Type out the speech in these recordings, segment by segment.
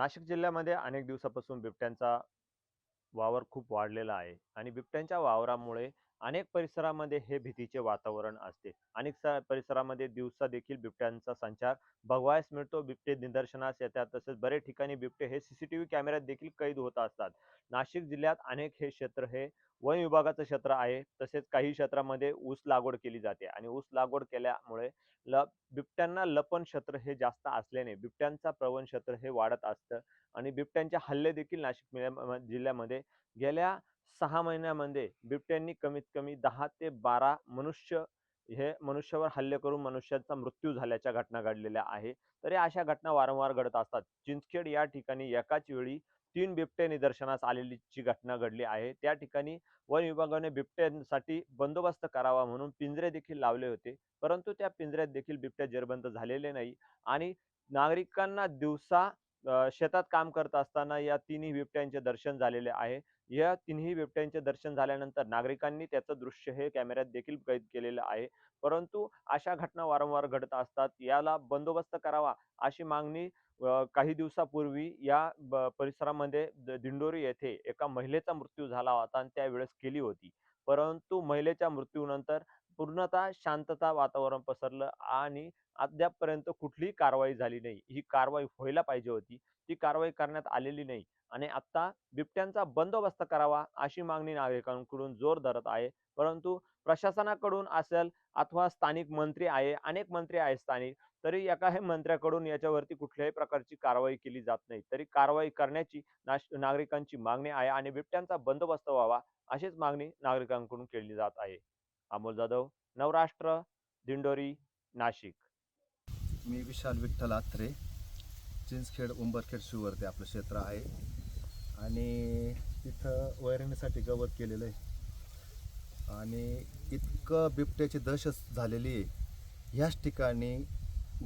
नाशिक जिल्ह्यामध्ये अनेक दिवसापासून बिबट्यांचा वावर खूप वाढलेला आहे आणि बिबट्यांच्या वावरामुळे अनेक परिसरामध्ये हे भीतीचे वातावरण असते. अनेक स परिसरामध्ये दिवसा देखील बिबट्यांचा संचार बघवायस मिळतो. बिबटे निदर्शनास येतात. तसेच बरेच ठिकाणी बिबटे हे सीसीटीव्ही कॅमेऱ्यात देखील कैद होत असतात. नाशिक जिल्ह्यात अनेक हे क्षेत्र हे वन विभागाचं क्षेत्र आहे. तसेच काही क्षेत्रामध्ये ऊस लागवड केली जाते आणि ऊस लागवड केल्यामुळे ल बिबट्यांना लपन क्षेत्र हे जास्त असल्याने बिबट्यांचा प्रवण क्षेत्र हे वाढत असतं. आणि बिबट्यांचे हल्ले देखील नाशिक जिल्ह्यामध्ये गेल्या सहा महिन्यामध्ये बिबट्यांनी कमीत कमी दहा ते बारा मनुष्य हे मनुष्यावर हल्ले करून मनुष्याचा मृत्यू झाल्याच्या घटना घडलेल्या आहे. तरी अशा घटना वारंवार घडत असतात. चिंचखेड या ठिकाणी एकाच वेळी तीन बिबटे निदर्शनास आलेलीची घटना घडली आहे. त्या ठिकाणी वन विभागाने बिबट्यांसाठी बंदोबस्त करावा म्हणून पिंजरे देखील लावले होते. परंतु त्या पिंजऱ्यात देखील बिबट्या जेरबंद झालेले नाही आणि नागरिकांना दिवसा शेतात काम करत असताना या तिन्ही बिबट्यांचे दर्शन झालेले आहे. या तिन्ही बिबट्यांचे दर्शन झाल्यानंतर नागरिकांनी त्याचं दृश्य हे कॅमेऱ्यात देखील कैद केलेलं आहे. परंतु अशा घटना वारंवार घडत असतात. याला बंदोबस्त करावा अशी मागणी काही दिवसापूर्वी या ब- परिसरामध्ये दिंडोरी येथे एका महिलेचा मृत्यू झाला होता आणि त्यावेळेस केली होती. परंतु महिलेच्या मृत्यूनंतर पूर्णतः शांतता वातावरण पसरलं आणि अद्यापपर्यंत कुठलीही कारवाई झाली नाही. ही कारवाई व्हायला पाहिजे होती. ती कारवाई करण्यात आलेली नाही आणि आता बिबट्यांचा बंदोबस्त करावा अशी मागणी नागरिकांकडून जोर धरत आहे. परंतु प्रशासनाकडून असेल अथवा स्थानिक मंत्री आहे अनेक मंत्री आहेत स्थानिक तरी एकाही मंत्र्याकडून याच्यावरती कुठल्याही प्रकारची कारवाई केली जात नाही. तरी कारवाई करण्याची नाश नागरिकांची मागणी आहे आणि बिबट्यांचा बंदोबस्त व्हावा अशीच मागणी नागरिकांकडून केली जात आहे. अमोल जाधव नवराष्ट्र दिंडोरी नाशिक. मी विशाल विठ्ठल आत्रे चिंचखेड उंबरखेड शिववरती आपलं क्षेत्र आहे. आणि तिथं वैरणीसाठी गवत केलेलं आहे. आणि इतकं बिबट्याची दहशत झालेली आहे. ह्याच ठिकाणी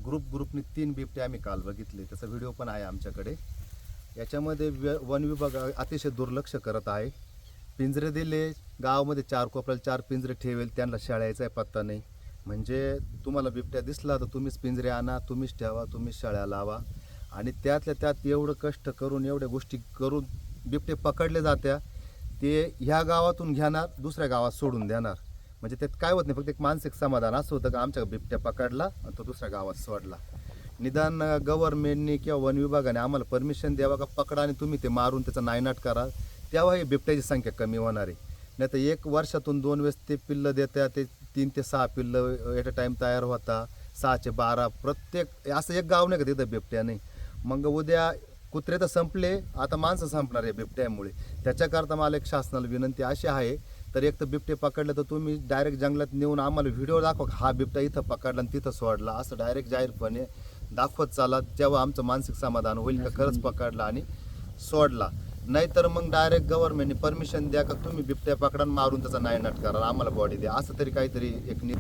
ग्रुप ग्रुपने तीन बिबटे आम्ही काल बघितले. त्याचा व्हिडिओ पण आहे आमच्याकडे. याच्यामध्ये व वन विभाग अतिशय दुर्लक्ष करत आहे. पिंजरे दिले गावामध्ये चार कोपऱ्याला चार पिंजरे ठेवेल त्यांना शाळायचा पत्ता नाही. म्हणजे तुम्हाला बिबट्या दिसला तर तुम्हीच पिंजरे आणा तुम्हीच ठेवा तुम्हीच शाळा लावा. आणि त्यातल्या त्यात एवढं कष्ट करून एवढ्या गोष्टी करून बिबटे पकडले जात्या ते ह्या गावातून घेणार दुसऱ्या गावात सोडून देणार. म्हणजे त्यात काय होत नाही फक्त एक मानसिक समाधान असं होतं का आमच्या बिबट्या पकडला आणि तो दुसऱ्या गावात सोडला. निदान गव्हर्नमेंटने किंवा वन विभागाने आम्हाला परमिशन द्यावा का पकडा आणि तुम्ही ते मारून त्याचा नायनाट करा. तेव्हा ही बिबट्याची संख्या कमी होणार आहे. नाही तर एक वर्षातून दोन वेळेस ते पिल्लं देतात ते तीन ते सहा पिल्लं एट अ टाईम तयार होता सहाचे बारा प्रत्येक असं एक गाव नाही का तिथं बिबट्या नाही. मग उद्या कुत्रे तर संपले आता माणसं संपणार आहे बिबट्यामुळे. त्याच्याकरता मला एक शासनाला विनंती अशी आहे तर एक तर बिबटे पकडलं तर तुम्ही डायरेक्ट जंगलात नेऊन आम्हाला व्हिडिओ दाखवा हा बिबटा इथं पकडला आणि तिथं सोडला असं डायरेक्ट जाहीरपणे दाखवत चाला तेव्हा आमचं मानसिक समाधान होईल का? खरंच पकडला आणि सोडला. नाहीतर मग डायरेक्ट गव्हर्नमेंटने परमिशन द्या का तुम्ही बिबट्या पकडा मारून त्याचा नायनाट करा आम्हाला बॉडी द्या. असं तरी काहीतरी एक नि